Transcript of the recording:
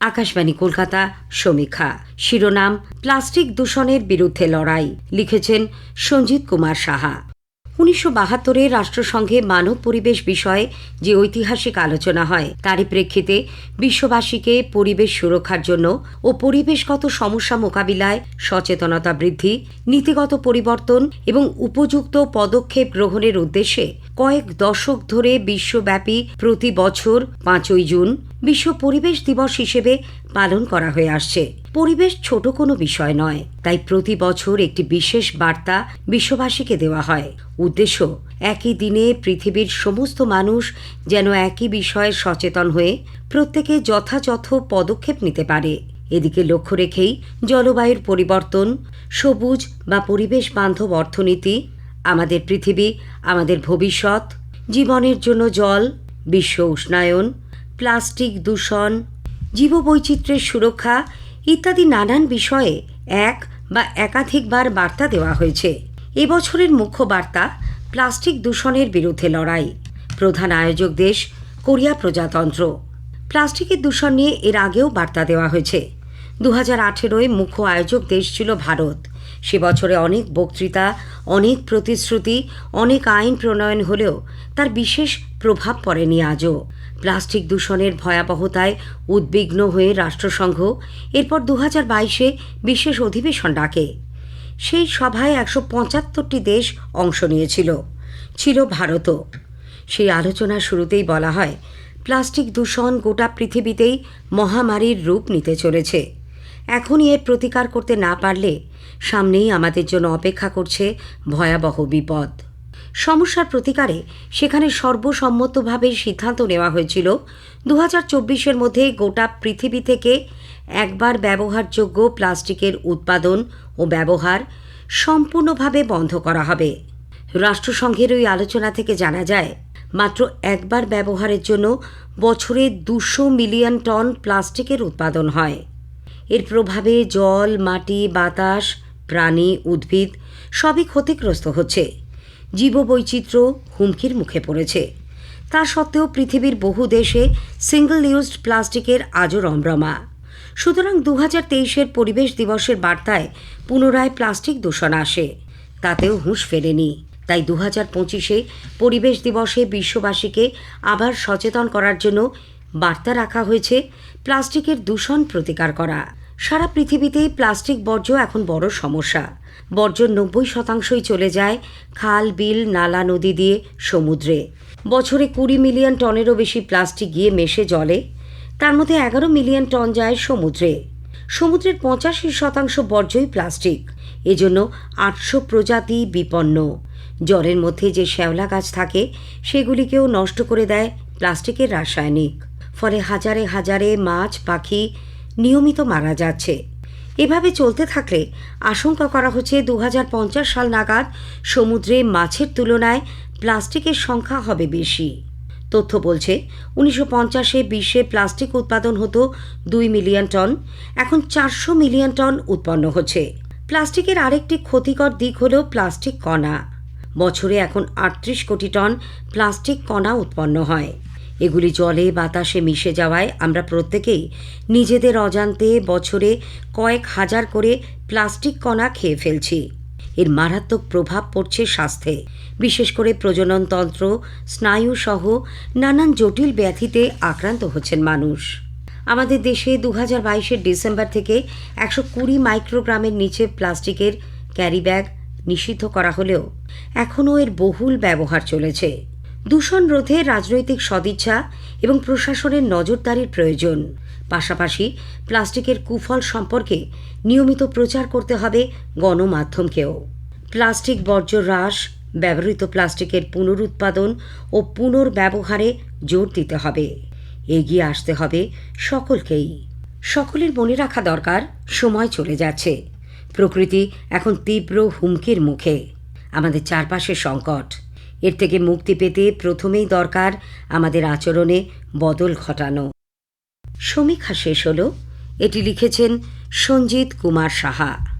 আকাশবাণী কলকাতা, সমীক্ষা। শিরোনাম, প্লাস্টিক দূষণের বিরুদ্ধে লড়াই, লিখেছেন সঞ্জিত কুমার সাহা। উনিশশো বাহাত্তরে রাষ্ট্রসংঘে মানব পরিবেশ বিষয়ে যে ঐতিহাসিক আলোচনা হয়, তারই প্রেক্ষিতে বিশ্ববাসীকে পরিবেশ সুরক্ষার জন্য ও পরিবেশগত সমস্যা মোকাবিলায় সচেতনতা বৃদ্ধি, নীতিগত পরিবর্তন এবং উপযুক্ত পদক্ষেপ গ্রহণের উদ্দেশ্যে কয়েক দশক ধরে বিশ্বব্যাপী প্রতি বছর পাঁচই জুন বিশ্ব পরিবেশ দিবস হিসেবে পালন করা হয়ে আসছে। পরিবেশ ছোট কোনো বিষয় নয়, তাই প্রতি বছর একটি বিশেষ বার্তা বিশ্ববাসীকে দেওয়া হয়। উদ্দেশ্য, একই দিনে পৃথিবীর সমস্ত মানুষ যেন একই বিষয়ে সচেতন হয়ে প্রত্যেকে যথাযথ পদক্ষেপ নিতে পারে। এদিকে লক্ষ্য রেখেই জলবায়ুর পরিবর্তন, সবুজ বা পরিবেশ বান্ধব অর্থনীতি আমাদের পৃথিবী, আমাদের ভবিষ্যৎ, জীবনের জন্য জল, বিশ্ব উষ্ণায়ন, প্লাস্টিক দূষণ, জীববৈচিত্র্যের সুরক্ষা ইত্যাদি নানান বিষয়ে এক বা একাধিকবার বার্তা দেওয়া হয়েছে। এবছরের মুখ্য বার্তা, প্লাস্টিক দূষণের বিরুদ্ধে লড়াই। প্রধান আয়োজক দেশ কোরিয়া প্রজাতন্ত্র। প্লাস্টিকের দূষণ নিয়ে এর আগেও বার্তা দেওয়া হয়েছে। দু হাজার আঠেরোয় মুখ্য আয়োজক দেশ ছিল ভারত। সে বছরে অনেক বক্তৃতা, অনেক প্রতিশ্রুতি, অনেক আইন প্রণয়ন হলেও তার বিশেষ প্রভাব পড়েনি আজও। প্লাস্টিক দূষণের ভয়াবহতায় উদ্বিগ্ন হয়ে রাষ্ট্রসংঘ এরপর দু হাজার বাইশে বিশেষ অধিবেশন ডাকে। সেই সভায় একশো পঁচাত্তরটি দেশ অংশ নিয়েছিল। ছিল ভারতও। সেই আলোচনার শুরুতেই বলা হয়, প্লাস্টিক দূষণ গোটা পৃথিবীতেই মহামারীর রূপ নিতে চলেছে। এখনই এর প্রতিকার করতে না পারলে সামনেই আমাদের জন্য অপেক্ষা করছে ভয়াবহ বিপদ। সমস্যার প্রতিকারে সেখানে সর্বসম্মতভাবে সিদ্ধান্ত নেওয়া হয়েছিল। দু হাজার চব্বিশের মধ্যে গোটা পৃথিবী থেকে একবার ব্যবহারযোগ্য প্লাস্টিকের উৎপাদন ও ব্যবহার সম্পূর্ণভাবে বন্ধ করা হবে। রাষ্ট্রসংঘের ওই আলোচনা থেকে জানা যায়, মাত্র একবার ব্যবহারের জন্য বছরে দুশো মিলিয়ন টন প্লাস্টিকের উৎপাদন হয়। এর প্রভাবে জল, মাটি, বাতাস, প্রাণী, উদ্ভিদ সবই ক্ষতিগ্রস্ত হচ্ছে। জীববৈচিত্র্য হুমকির মুখে পড়েছে। তা সত্ত্বেও পৃথিবীর বহু দেশে সিঙ্গল ইউজড প্লাস্টিকের আজও রমরমা। সুতরাং দু হাজার তেইশের পরিবেশ দিবসের বার্তায় পুনরায় প্লাস্টিক দূষণ আসে। তাতেও হুঁশ ফেরেনি। তাই দু হাজার পঁচিশে পরিবেশ দিবসে বিশ্ববাসীকে আবার সচেতন করার জন্য বার্তা রাখা হয়েছে প্লাস্টিকের দূষণ প্রতিকার করা। সারা পৃথিবীতেই প্লাস্টিক বর্জ্য এখন বড় সমস্যা। বর্জ্য নব্বই শতাংশই চলে যায় খাল, বিল, নালা, নদী দিয়ে সমুদ্রে। বছরে কুড়ি মিলিয়ন টনেরও বেশি প্লাস্টিক গিয়ে মেশে জলে। তার মধ্যে এগারো মিলিয়ন টন যায় সমুদ্রে। সমুদ্রের পঁচাশি শতাংশ বর্জ্যই প্লাস্টিক। এজন্য আটশো প্রজাতি বিপন্ন। জলের মধ্যে যে শ্যাওলা গাছ থাকে, সেগুলিকেও নষ্ট করে দেয় প্লাস্টিকের রাসায়নিক। ফলে হাজারে হাজারে মাছ, পাখি নিয়মিত মারা যাচ্ছে। এভাবে চলতে থাকলে আশঙ্কা করা হচ্ছে দু হাজার পঞ্চাশ সাল নাগাদ সমুদ্রে মাছের তুলনায় প্লাস্টিকের সংখ্যা হবে বেশি। তথ্য বলছে, উনিশশো পঞ্চাশে বিশ্বে প্লাস্টিক উৎপাদন হতো দুই মিলিয়ন টন, এখন চারশো মিলিয়ন টন উৎপন্ন হচ্ছে। প্লাস্টিকের আরেকটি ক্ষতিকর দিক হল প্লাস্টিক কণা। বছরে এখন আটত্রিশ কোটি টন প্লাস্টিক কণা উৎপন্ন হয়। এগুলি জলে বাতাসে মিশে যাওয়ায় আমরা প্রত্যেকেই নিজেদের অজান্তে বছরে কয়েক হাজার করে প্লাস্টিক কণা খেয়ে ফেলছি। এর মারাত্মক প্রভাব পড়ছে স্বাস্থ্যে। বিশেষ করে প্রজননতন্ত্র স্নায়ু সহ নানান জটিল ব্যাধিতে আক্রান্ত হচ্ছেন মানুষ। আমাদের দেশে দু হাজার বাইশের ডিসেম্বর থেকে একশো কুড়ি মাইক্রোগ্রামের নিচে প্লাস্টিকের ক্যারি ব্যাগ নিষিদ্ধ করা হলেও এখনও এর বহুল ব্যবহার চলেছে। দূষণ রোধে রাজনৈতিক সদিচ্ছা এবং প্রশাসনের নজরদারির প্রয়োজন। পাশাপাশি প্লাস্টিকের কুফল সম্পর্কে নিয়মিত প্রচার করতে হবে গণমাধ্যমকেও। প্লাস্টিক বর্জ্য হ্রাস, ব্যবহৃত প্লাস্টিকের পুনরুৎপাদন ও পুনর্ব্যবহারে জোর দিতে হবে। এগিয়ে আসতে হবে সকলকেই। সকলের মনে রাখা দরকার, সময় চলে যাচ্ছে। প্রকৃতি এখন তীব্র হুমকির মুখে। আমাদের চারপাশে সংকট। এর থেকে মুক্তি পেতে প্রথমেই দরকার আমাদের আচরণে বদল ঘটানো। সমীক্ষা শেষ হল। এটি লিখেছেন সঞ্জিত কুমার সাহা।